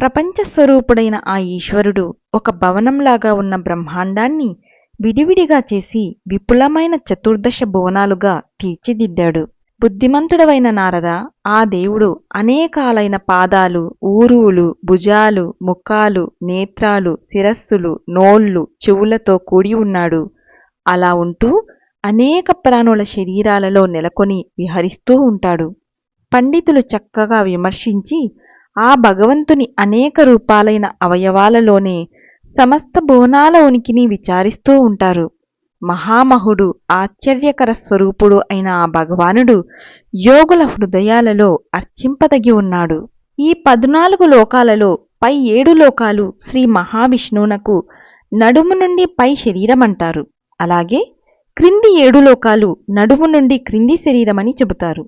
ప్రపంచ స్వరూపుడైన ఆ ఈశ్వరుడు ఒక భవనంలాగా ఉన్న బ్రహ్మాండాన్ని విడివిడిగా చేసి విపులమైన చతుర్దశ భువనాలుగా తీర్చిదిద్దాడు. బుద్ధిమంతుడవైన నారద ఆ దేవుడు అనేకాలైన పాదాలు ఊరువులు భుజాలు ముఖాలు నేత్రాలు శిరస్సులు నోళ్ళు చెవులతో కూడి ఉన్నాడు. అలా ఉంటూ అనేక ప్రాణుల శరీరాలలో నెలకొని విహరిస్తూ ఉంటాడు. పండితులు చక్కగా విమర్శించి ఆ భగవంతుని అనేక రూపాలైన అవయవాలలోనే సమస్త భువనాల ఉనికిని విచారిస్తూ ఉంటారు. మహామహుడు ఆశ్చర్యకర స్వరూపుడు అయిన ఆ భగవానుడు యోగుల హృదయాలలో అర్చింపదగి ఉన్నాడు. ఈ పద్నాలుగు లోకాలలో పై ఏడు లోకాలు శ్రీ మహావిష్ణువునకు నడుము నుండి పై శరీరమంటారు. అలాగే క్రింది ఏడు లోకాలు నడుము నుండి క్రింది శరీరమని చెబుతారు.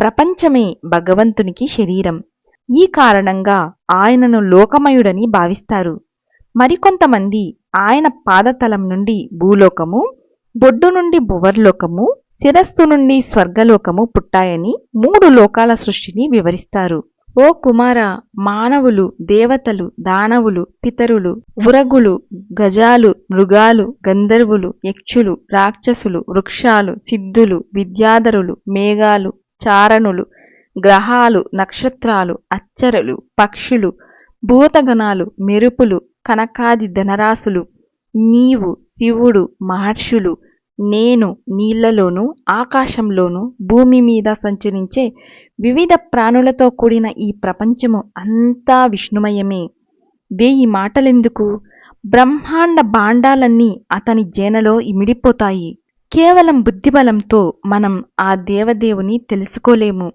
ప్రపంచమే భగవంతునికి శరీరం. ఈ కారణంగా ఆయనను లోకమయుడని భావిస్తారు. మరికొంతమంది ఆయన పాదతలం నుండి భూలోకము బొడ్డు నుండి భువర్లోకము శిరస్సు నుండి స్వర్గలోకము పుట్టాయని మూడు లోకాల సృష్టిని వివరిస్తారు. ఓ కుమార మానవులు దేవతలు దానవులు పితరులు ఉరగులు గజాలు మృగాలు గంధర్వులు యక్షులు రాక్షసులు వృక్షాలు సిద్ధులు విద్యాధరులు మేఘాలు చారణులు గ్రహాలు నక్షత్రాలు అచ్చరులు పక్షులు భూతగణాలు మెరుపులు కనకాది ధనరాశులు నీవు శివుడు మహర్షులు నేను నీళ్ళలోనూ ఆకాశంలోనూ భూమి మీద సంచరించే వివిధ ప్రాణులతో కూడిన ఈ ప్రపంచము అంతా విష్ణుమయమే. వేయి మాటలెందుకు? బ్రహ్మాండ బాండాలన్నీ అతని జేనలో ఇమిడిపోతాయి. కేవలం బుద్ధిబలంతో మనం ఆ దేవదేవుని తెలుసుకోలేము.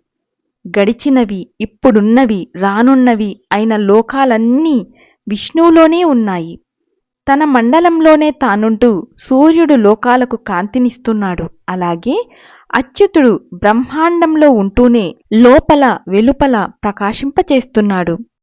గడిచినవి ఇప్పుడున్నవి రానున్నవి అయిన లోకాలన్నీ విష్ణువులోనే ఉన్నాయి. తన మండలంలోనే తానుంటూ సూర్యుడు లోకాలకు కాంతినిస్తున్నాడు. అలాగే అచ్యుతుడు బ్రహ్మాండంలో ఉంటూనే లోపల వెలుపల ప్రకాశింపచేస్తున్నాడు.